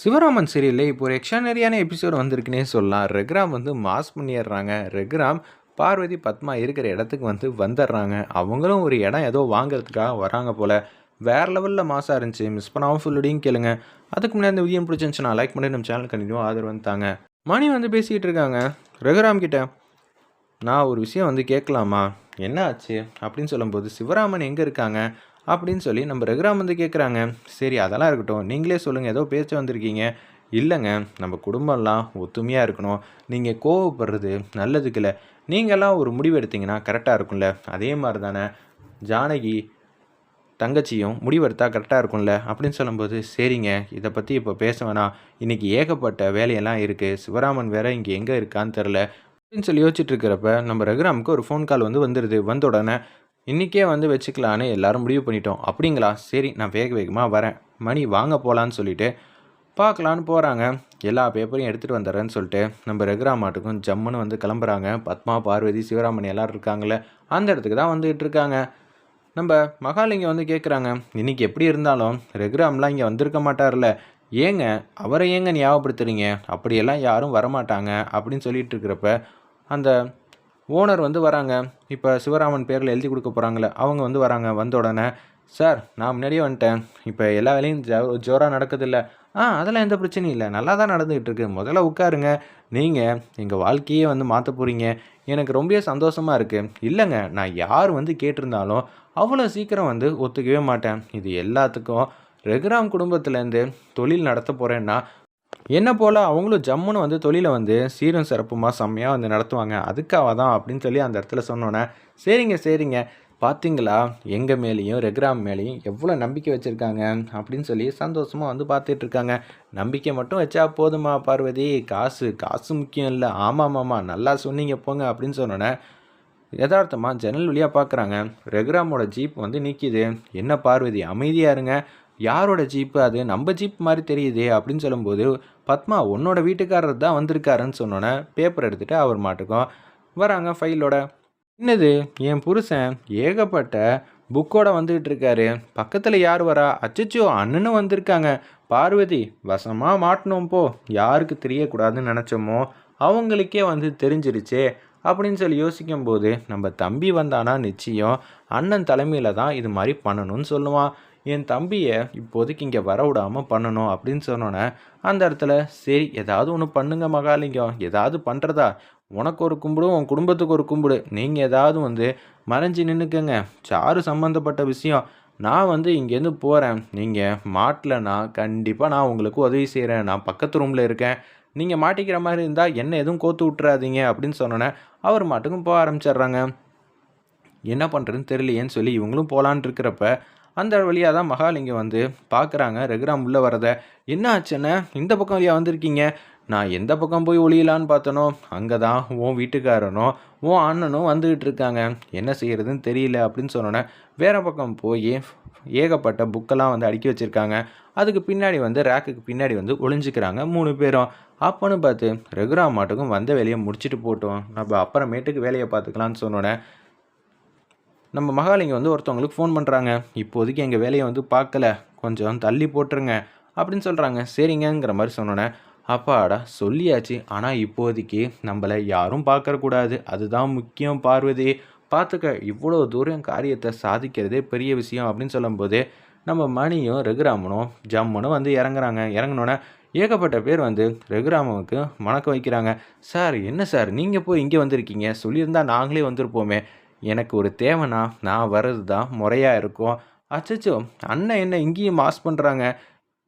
சிவராமன் சீரியலில் இப்போ ஒரு எக்ஸ்ட்ரானரியான எபிசோட் வந்திருக்குன்னே சொல்லலாம். ரெக்ராம் வந்து மாஸ் பண்ணிடுறாங்க. ரெக்ராம் பார்வதி பத்மா இருக்கிற இடத்துக்கு வந்து வந்துடுறாங்க. அவங்களும் ஒரு இடம் ஏதோ வாங்குறதுக்காக வராங்க போல். வேறு லெவலில் மாசாக இருந்துச்சு. மிஸ் பண்ணாமல் ஃபுல்லடியும் கேளுங்க. அதுக்கு முன்னாடி இந்த வீடியோ பிடிச்சிருந்துச்சுன்னா லைக் பண்ணி நம்ம சேனல் கண்டிப்பாக ஆதரவு வந்துட்டாங்க மணி வந்து பேசிக்கிட்டு இருக்காங்க. ரகுராம் கிட்ட நான் ஒரு விஷயம் வந்து கேட்கலாமா? என்ன ஆச்சு? அப்படின்னு சொல்லும்போது சிவராமன் எங்கே இருக்காங்க? அப்படின்னு சொல்லி நம்ம ரகுராம் வந்து கேட்குறாங்க சரி அதெல்லாம் இருக்கட்டும். நீங்களே சொல்லுங்கள் ஏதோ பேச்சு வந்திருக்கீங்க. இல்லைங்க. நம்ம குடும்பம்லாம் ஒத்துமையாக இருக்கணும். நீங்கள் கோவப்படுறது நல்லதுக்கு இல்லை. நீங்களாம் ஒரு முடிவு எடுத்தீங்கன்னா கரெக்டாக இருக்கும்ல. அதே மாதிரி தானே ஜானகி தங்கச்சியும் முடிவெடுத்தா கரெக்டாக இருக்கும்ல. அப்படின்னு சொல்லும்போது சரிங்க. இதை பற்றி இப்போ பேச வேணாம். இன்றைக்கி ஏகப்பட்ட வேலையெல்லாம் இருக்குது சிவராமன் வேற இங்கே எங்கே இருக்கான்னு தெரில அப்படின்னு சொல்லி யோசிச்சுட்டு இருக்கிறப்ப நம்ம ரகுராமுக்கு ஒரு ஃபோன் கால் வந்து வந்துடுது வந்த உடனே இன்றைக்கே வந்து வச்சுக்கலான்னு எல்லோரும் முடிவு பண்ணிட்டோம். அப்படிங்களா? சரி நான் வேக வேகமாக வரேன். மணி வாங்க போகலான்னு சொல்லிட்டு பார்க்கலான்னு போகிறாங்க எல்லா பேப்பரையும் எடுத்துகிட்டு வந்துடுறேன்னு சொல்லிட்டு நம்ம ரகுராம் மாட்டுக்கும் ஜம்முன்னு வந்து கிளம்புறாங்க. பத்மா பார்வதி சிவராமன் எல்லோரும் இருக்காங்களே அந்த இடத்துக்கு தான் வந்துகிட்டு இருக்காங்க. நம்ம மகாலிங்கம் வந்து கேட்குறாங்க இன்றைக்கி எப்படி இருந்தாலும் ரகுராம்லாம் இங்கே வந்திருக்க மாட்டார்ல ஏங்க அவரை ஏங்க ஞாபகப்படுத்துறீங்க? அப்படியெல்லாம் யாரும் வரமாட்டாங்க. அப்படின்னு சொல்லிட்டு இருக்கிறப்ப அந்த ஓனர் வந்து வராங்க. இப்போ சிவராமன் பேரில் எழுதி கொடுக்க போகிறாங்களே அவங்க வந்து வராங்க. வந்த உடனே சார் நான் முன்னாடியே வந்துட்டேன். இப்போ எல்லா வேலையும் ஜோ ஜோராக நடக்குதில்ல. ஆ அதெல்லாம் எந்த பிரச்சனையும் இல்லை. நல்லா தான் நடந்துகிட்டு இருக்கு முதல்ல உட்காருங்க. நீங்கள் எங்கள் வாழ்க்கையே வந்து மாற்ற போகிறீங்க எனக்கு ரொம்ப சந்தோஷமாக இருக்குது இல்லைங்க நான் யார் வந்து கேட்டிருந்தாலும் அவ்வளோ சீக்கிரம் வந்து ஒத்துக்கவே மாட்டேன். இது எல்லாத்துக்கும் ரெகுராம் குடும்பத்துலேருந்து தொழில் நடத்த போகிறேன்னா என்ன போல் அவங்களும் ஜம்முன்னு வந்து தொழிலை வந்து சீரும் சிறப்புமாக செம்மையாக வந்து நடத்துவாங்க. அதுக்காக தான் அப்படின்னு சொல்லி அந்த இடத்துல சொன்னோன்னே சரிங்க சரிங்க. பார்த்தீங்களா எங்கள் மேலேயும் ரெக்ராம் மேலேயும் எவ்வளோ நம்பிக்கை வச்சுருக்காங்க அப்படின்னு சொல்லி சந்தோஷமாக வந்து பார்த்துட்ருக்காங்க நம்பிக்கை மட்டும் வச்சா போதுமா பார்வதி? காசு காசு முக்கியம் இல்லை. ஆமாம் ஆமாம் நல்லா சொன்னீங்க போங்க அப்படின்னு சொன்னோன்னே யதார்த்தமாக ஜன்னல் வழியாக பார்க்குறாங்க ரெகுராமோட ஜீப் வந்து நிற்கிது என்ன பார்வதி அமைதியாக இருங்க. யாரோட ஜீப்பு அது? நம்ம ஜீப் மாதிரி தெரியுதே அப்படின்னு சொல்லும்போது பத்மா உன்னோட வீட்டுக்காரர் தான் வந்திருக்காருன்னு சொன்னோன்னே பேப்பர் எடுத்துகிட்டு அவர் மாட்டுக்கும். வராங்க ஃபைலோட என்னது? என் புருஷன் ஏகப்பட்ட புக்கோட வந்துகிட்டு இருக்காரு. பக்கத்தில் யார் வரா? அச்சச்சோ அண்ணனும் வந்திருக்காங்க. பார்வதி வசமாக மாட்டினோம் போ. யாருக்கு தெரியக்கூடாதுன்னு நினச்சோமோ அவங்களுக்கே வந்து தெரிஞ்சிருச்சே அப்படின்னு சொல்லி யோசிக்கும்போது நம்ம தம்பி வந்தானா நிச்சயம் அண்ணன் தலைமையில் தான் இது மாதிரி பண்ணணும்னு சொல்லுவான். என் தம்பியை இப்போதைக்கு இங்கே வர விடாமல் பண்ணணும் அப்படின்னு சொன்னோன்னே அந்த இடத்துல சரி ஏதாவது ஒன்று பண்ணுங்க மகாலிங்கம். ஏதாவது பண்ணுறதா உனக்கு ஒரு கும்பிடு உன் குடும்பத்துக்கு ஒரு கும்பிடு. நீங்கள் ஏதாவது வந்து மறைஞ்சி நின்றுக்கங்க சாரு சம்மந்தப்பட்ட விஷயம். நான் வந்து இங்கேருந்து போகிறேன் நீங்கள் மாட்டலன்னா கண்டிப்பாக நான் உங்களுக்கு உதவி செய்கிறேன் நான் பக்கத்து ரூமில் இருக்கேன். நீங்கள் மாட்டிக்கிற மாதிரி இருந்தால் என்ன எதுவும் கோத்து விட்றாதீங்க அப்படின்னு சொன்னோன்னே அவர் மாட்டுக்கும் போக ஆரம்பிச்சிட்றாங்க. என்ன பண்ணுறதுன்னு தெரியலையேன்னு சொல்லி இவங்களும் போகலான் இருக்கிறப்ப அந்த வழியாக தான் மகாலிங்கம் வந்து பார்க்குறாங்க ரகுராம் உள்ளே வரதை. என்ன ஆச்சுன்னு இந்த பக்கம் வழியாக வந்திருக்கீங்க? நான் எந்த பக்கம் போய் ஒளியலான்னு பார்த்தனோ அங்கே தான் உன் வீட்டுக்காரனும் உன் அண்ணனும் வந்துக்கிட்டு இருக்காங்க. என்ன செய்கிறதுன்னு தெரியல அப்படின்னு சொன்னோன்னே வேறு பக்கம் போய் ஏகப்பட்ட புக்கெல்லாம் வந்து அடுக்கி வச்சுருக்காங்க. அதுக்கு பின்னாடி வந்து ரேக்குக்கு பின்னாடி வந்து ஒளிஞ்சிக்கிறாங்க மூணு பேரும். அப்போன்னு பார்த்து ரகுராம் மாட்டுக்கும் வந்த வேலையை முடிச்சுட்டு போட்டோம். நம்ம அப்புறமேட்டுக்கு வேலையை பார்த்துக்கலான்னு சொன்னோன்னே நம்ம மகாலிங்கம் வந்து ஒருத்தவங்களுக்கு ஃபோன் பண்ணுறாங்க இப்போதைக்கு எங்கள் வேலையை வந்து பார்க்கல. கொஞ்சம் தள்ளி போட்டுருங்க. அப்படின்னு சொல்கிறாங்க சரிங்கங்கிற மாதிரி சொன்னோன்னே அப்பாடா சொல்லியாச்சு. ஆனால் இப்போதைக்கு நம்மளை யாரும் பார்க்கறக்கூடாது அதுதான் முக்கியம் பார்வதி. பார்த்துக்க இவ்வளோ தூரம் காரியத்தை சாதிக்கிறதே பெரிய விஷயம் அப்படின்னு சொல்லும்போது நம்ம மணியும் ரகுராமனும் ஜம்முனும் வந்து இறங்குறாங்க. இறங்கினோன்னே ஏகப்பட்ட பேர் வந்து ரகுராமனுக்கு வணக்கம் வைக்கிறாங்க. சார் என்ன சார்? நீங்கள் போய் இங்கே வந்திருக்கீங்க. சொல்லியிருந்தால் நாங்களே வந்திருப்போமே. எனக்கு ஒரு தேவைன்னா நான் வர்றது தான் முறையாக இருக்கும். அச்சச்சோ அண்ணன் என்ன இங்கேயும் மாஸ் பண்ணுறாங்க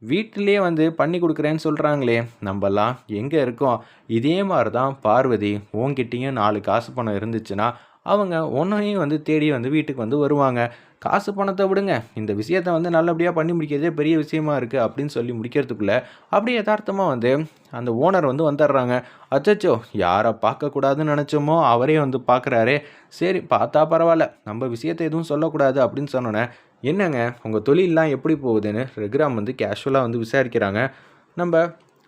வீட்டிலே வந்து பண்ணி கொடுக்குறேன்னு சொல்கிறாங்களே நம்மலாம் எங்கே இருக்கோம்? இதே மாதிரி தான் பார்வதி உன்கிட்டேயும் நாலு காசு பணம் இருந்துச்சுன்னா அவங்க ஒன்றையும் வந்து தேடி வந்து வீட்டுக்கு வந்து வருவாங்க. காசு பணத்தை விடுங்க. இந்த விஷயத்தை வந்து நல்லபடியாக பண்ணி முடிக்கிறதே பெரிய விஷயமா இருக்குது அப்படின்னு சொல்லி முடிக்கிறதுக்குள்ளே அப்படியே யதார்த்தமாக வந்து அந்த ஓனர் வந்து வந்துடுறாங்க. அச்சச்சோ யாரை பார்க்கக்கூடாதுன்னு நினச்சோமோ அவரே வந்து பார்க்குறாரே. சரி பார்த்தா பரவாயில்ல. நம்ம விஷயத்தை எதுவும் சொல்லக்கூடாது அப்படின்னு சொன்னோன்னே என்னங்க உங்கள் தொழிலெலாம் எப்படி போகுதுன்னு ரெகுராம் வந்து கேஷுவலாக வந்து விசாரிக்கிறாங்க. நம்ம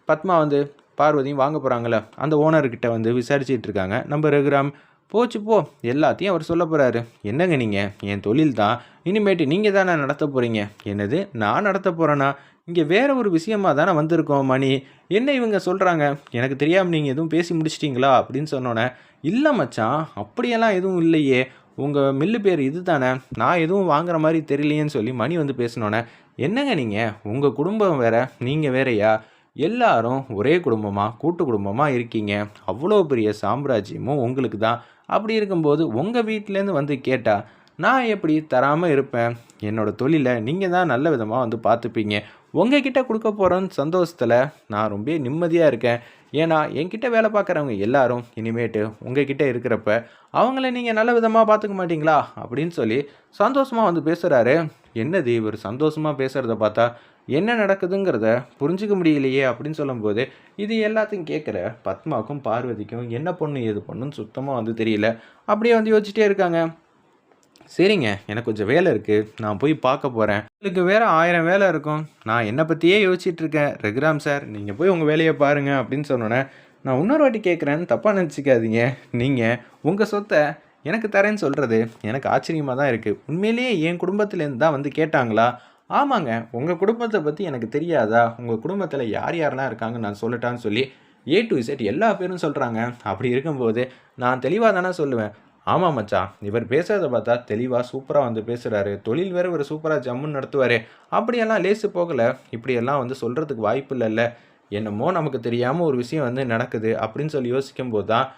பத்மா வந்து பார்வதியும் வாங்க போகிறாங்களே அந்த ஓனர்கிட்ட வந்து விசாரிச்சிட்டு இருக்காங்க. நம்ம ரகுராம் போச்சு போ. எல்லாத்தையும் அவர் சொல்ல போகிறாரு என்னங்க நீங்கள் என் தொழில் தான். இனிமேட்டு நீங்கள் தானே நடத்த போகிறீங்க என்னது? நான் நடத்த போகிறேன்னா இங்கே வேறு ஒரு விஷயமா தானே வந்திருக்கோம் மணி. என்ன இவங்க சொல்கிறாங்க எனக்கு தெரியாமல் நீங்கள் எதுவும் பேசி முடிச்சிட்டிங்களா? அப்படின்னு சொன்னோன்னே இல்லை மச்சான். அப்படியெல்லாம் எதுவும் இல்லையே. உங்கள் மில்லு பேர் இது தானே. நான் எதுவும் வாங்குற மாதிரி தெரியலையேன்னு சொல்லி மணி வந்து பேசினோன்னே என்னங்க நீங்கள் உங்கள் குடும்பம் வேற. நீங்கள் வேறையா? எல்லாரும் ஒரே குடும்பமாக கூட்டு குடும்பமாக இருக்கீங்க. அவ்வளோ பெரிய சாம்ராஜ்யமும் உங்களுக்கு தான். அப்படி இருக்கும்போது உங்கள் வீட்டிலேருந்து வந்து கேட்டால் நான் எப்படி தராமல் இருப்பேன்? என்னோடய தொழிலை நீங்கள் தான் நல்ல விதமாக வந்து பார்த்துப்பீங்க. உங்ககிட்ட கொடுக்க போகிறோன்னு சந்தோஷத்தில் நான் ரொம்ப நிம்மதியாக இருக்கேன். ஏன்னா என்கிட்ட வேலை பார்க்குறவங்க எல்லாரும் இனிமேட்டு உங்ககிட்ட இருக்கிறப்ப அவங்கள நீங்கள் நல்ல விதமாக பார்த்துக்க மாட்டீங்களா? அப்படின்னு சொல்லி சந்தோஷமாக வந்து பேசுகிறாரு என்னது இவர் சந்தோஷமாக பேசுகிறத பார்த்தா என்ன நடக்குதுங்கிறத புரிஞ்சுக்க முடியலையே அப்படின்னு சொல்லும்போது இது எல்லாத்தையும் கேட்குற பத்மாவுக்கும் பார்வதிக்கும் என்ன பொண்ணு ஏது பொண்ணுன்னு சுத்தமாக வந்து தெரியல. அப்படியே வந்து யோசிச்சிட்டே இருக்காங்க. சரிங்க எனக்கு கொஞ்சம் வேலை இருக்குது நான் போய் பார்க்க போகிறேன் உங்களுக்கு வேறு ஆயிரம் வேலை இருக்கும். நான் என்னை பற்றியே யோசிச்சுட்டு இருக்கேன். ரகுராம் சார் நீங்கள் போய் உங்கள் வேலையை பாருங்கள் அப்படின்னு சொன்னோன்னே நான் இன்னொரு வாட்டி கேட்குறேன்னு தப்பாக நினச்சிக்காதீங்க. நீங்கள் உங்கள் சொத்தை எனக்கு தரேன்னு சொல்கிறது எனக்கு ஆச்சரியமாக தான் இருக்குது உண்மையிலேயே என் குடும்பத்துலேருந்து தான் வந்து கேட்டாங்களா? ஆமாங்க. உங்கள் குடும்பத்தை பற்றி எனக்கு தெரியாதா? உங்கள் குடும்பத்தில் யார் யாரெல்லாம் இருக்காங்கன்னு நான் சொல்லட்டான்னு சொல்லி ஏ டு இசட் எல்லா பேரும் சொல்கிறாங்க அப்படி இருக்கும்போது நான் தெளிவாக தானே சொல்லுவேன். ஆமாம் மச்சான். இவர் பேசுகிறத பார்த்தா தெளிவாக சூப்பராக வந்து பேசுகிறாரு தொழில் வேறு இவர் சூப்பராக ஜம்முன்னு நடத்துவார். அப்படியெல்லாம் லேசு போகலை. இப்படியெல்லாம் வந்து சொல்கிறதுக்கு வாய்ப்பு இல்லைல்ல என்னமோ நமக்கு தெரியாமல் ஒரு விஷயம் வந்து நடக்குது அப்படின்னு சொல்லி யோசிக்கும் போது தான்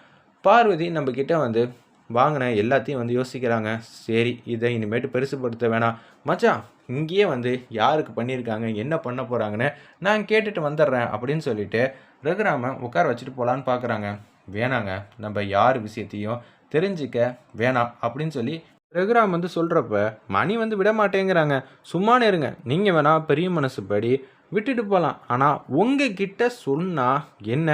பார்வதி நம்மக்கிட்ட வந்து வாங்கின எல்லாத்தையும் வந்து யோசிக்கிறாங்க. சரி இதை இனிமேட்டு பெருசுப்படுத்த வேணாம். மச்சான் இங்கேயே வந்து யாருக்கு பண்ணியிருக்காங்க என்ன பண்ண போகிறாங்கன்னு நான் கேட்டுட்டு வந்துடுறேன் அப்படின்னு சொல்லிட்டு ரகுராம உட்கார வச்சுட்டு போகலான்னு பார்க்குறாங்க. வேணாங்க நம்ம யார் விஷயத்தையும் தெரிஞ்சிக்க வேணாம் அப்படின்னு சொல்லி ரகுராம் வந்து சொல்கிறப்ப மணி வந்து விட மாட்டேங்கிறாங்க சும்மானே இருங்க நீங்கள் வேணால் பெரிய மனசுப்படி விட்டுட்டு போகலாம் ஆனால் உங்ககிட்ட சொன்னால் என்ன?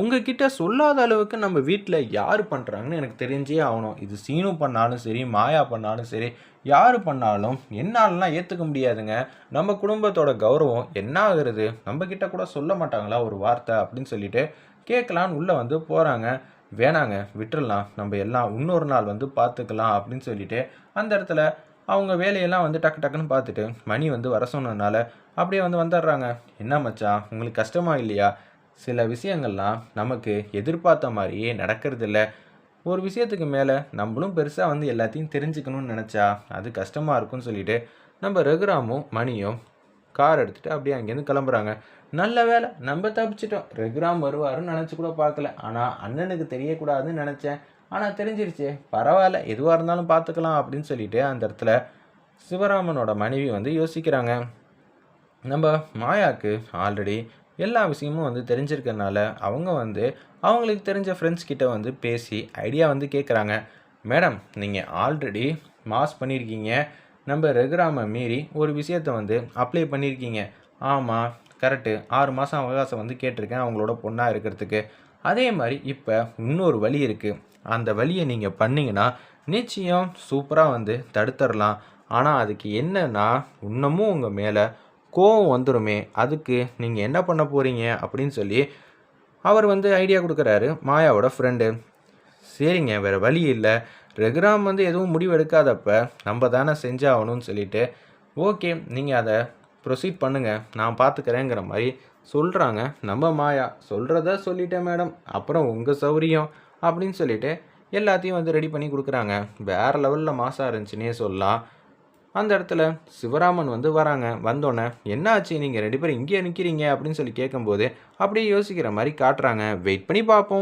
உங்ககிட்ட சொல்லாத அளவுக்கு நம்ம வீட்டில் யார் பண்ணுறாங்கன்னு எனக்கு தெரிஞ்சே ஆகணும். இது சீனு பண்ணாலும் சரி மாயா பண்ணாலும் சரி யார் பண்ணாலும் என்னாலலாம் ஏற்றுக்க முடியாதுங்க. நம்ம குடும்பத்தோட கௌரவம் என்ன ஆகுறது? நம்மக்கிட்ட கூட சொல்ல மாட்டாங்களா ஒரு வார்த்தை அப்படின்னு சொல்லிட்டு கேட்கலான்னு உள்ளே வந்து போகிறாங்க வேணாங்க விட்டுறலாம். நம்ம எல்லாம் இன்னொரு நாள் வந்து பார்த்துக்கலாம் அப்படின்னு சொல்லிட்டு அந்த இடத்துல அவங்க வேலையெல்லாம் வந்து டக்கு டக்குன்னு பார்த்துட்டு மணி வந்து வர சொன்னதுனால அப்படியே வந்து வந்துடுறாங்க. என்ன மச்சான் உங்களுக்கு கஷ்டமா இல்லையா? சில விஷயங்கள்லாம் நமக்கு எதிர்பார்த்த மாதிரியே நடக்கிறதில்ல. ஒரு விஷயத்துக்கு மேலே நம்மளும் பெருசாக வந்து எல்லாத்தையும் தெரிஞ்சுக்கணும்னு நினச்சா அது கஷ்டமாக இருக்கும்னு சொல்லிட்டு நம்ம ரகுராமும் மணியும் கார் எடுத்துகிட்டு அப்படியே அங்கேருந்து கிளம்புறாங்க. நல்ல வேலை நம்ம தப்பிச்சிட்டோம். ரெகுராம் வருவாருன்னு நினச்சி கூட பார்க்கல. ஆனால் அண்ணனுக்கு தெரியக்கூடாதுன்னு நினச்சேன். ஆனால் தெரிஞ்சிருச்சு. பரவாயில்ல எதுவாக இருந்தாலும் பார்த்துக்கலாம் அப்படின்னு சொல்லிட்டு அந்த இடத்துல சிவராமனோட மனைவி வந்து யோசிக்கிறாங்க. நம்ம மாயாவுக்கு ஆல்ரெடி எல்லா விஷயமும் வந்து தெரிஞ்சிருக்கனால அவங்க வந்து அவங்களுக்கு தெரிஞ்ச ஃப்ரெண்ட்ஸ் கிட்ட வந்து பேசி ஐடியா வந்து கேட்குறாங்க மேடம் நீங்கள் ஆல்ரெடி மாஸ் பண்ணியிருக்கீங்க நம்ம ரெகுராமை மீறி ஒரு விஷயத்தை வந்து அப்ளை பண்ணியிருக்கீங்க ஆமாம் கரெக்டு ஆறு மாதம் அவகாசம் வந்து கேட்டிருக்கேன் அவங்களோட பொண்ணாக இருக்கிறதுக்கு. அதே மாதிரி இப்போ இன்னொரு வழி இருக்குது அந்த வழியை நீங்கள் பண்ணிங்கன்னா நிச்சயம் சூப்பராக வந்து தடுத்துடலாம் ஆனால் அதுக்கு என்னன்னா இன்னமும் உங்கள் மேலே கோவம் வந்துடுமே அதுக்கு நீங்கள் என்ன பண்ண போகிறீங்க அப்படின்னு சொல்லி அவர் வந்து ஐடியா கொடுக்குறாரு மாயாவோட ஃப்ரெண்டு சரிங்க வேறு வழி இல்லை. ரெகுராம் வந்து எதுவும் முடிவு எடுக்காதப்ப நம்ம தானே செஞ்சாகணும்னு சொல்லிட்டு ஓகே நீங்கள் அதை ப்ரொசீட் பண்ணுங்கள் நான் பார்த்துக்கிறேங்கிற மாதிரி சொல்கிறாங்க நம்ம மாயா சொல்கிறத சொல்லிட்டேன் மேடம் அப்புறம் உங்கள் சௌரியம் அப்படின்னு சொல்லிட்டு எல்லாத்தையும் வந்து ரெடி பண்ணி கொடுக்குறாங்க. வேறு லெவலில் மாசாக இருந்துச்சுன்னே சொல்லலாம். அந்த இடத்துல சிவராமன் வந்து வராங்க. வந்தோடனே என்ன ஆச்சு நீங்கள் ரெண்டு பேரும் இங்கே நிற்கிறீங்க அப்படின்னு சொல்லி கேட்கும்போது அப்படியே யோசிக்கிற மாதிரி காட்டுறாங்க. வெயிட் பண்ணி பார்ப்போம்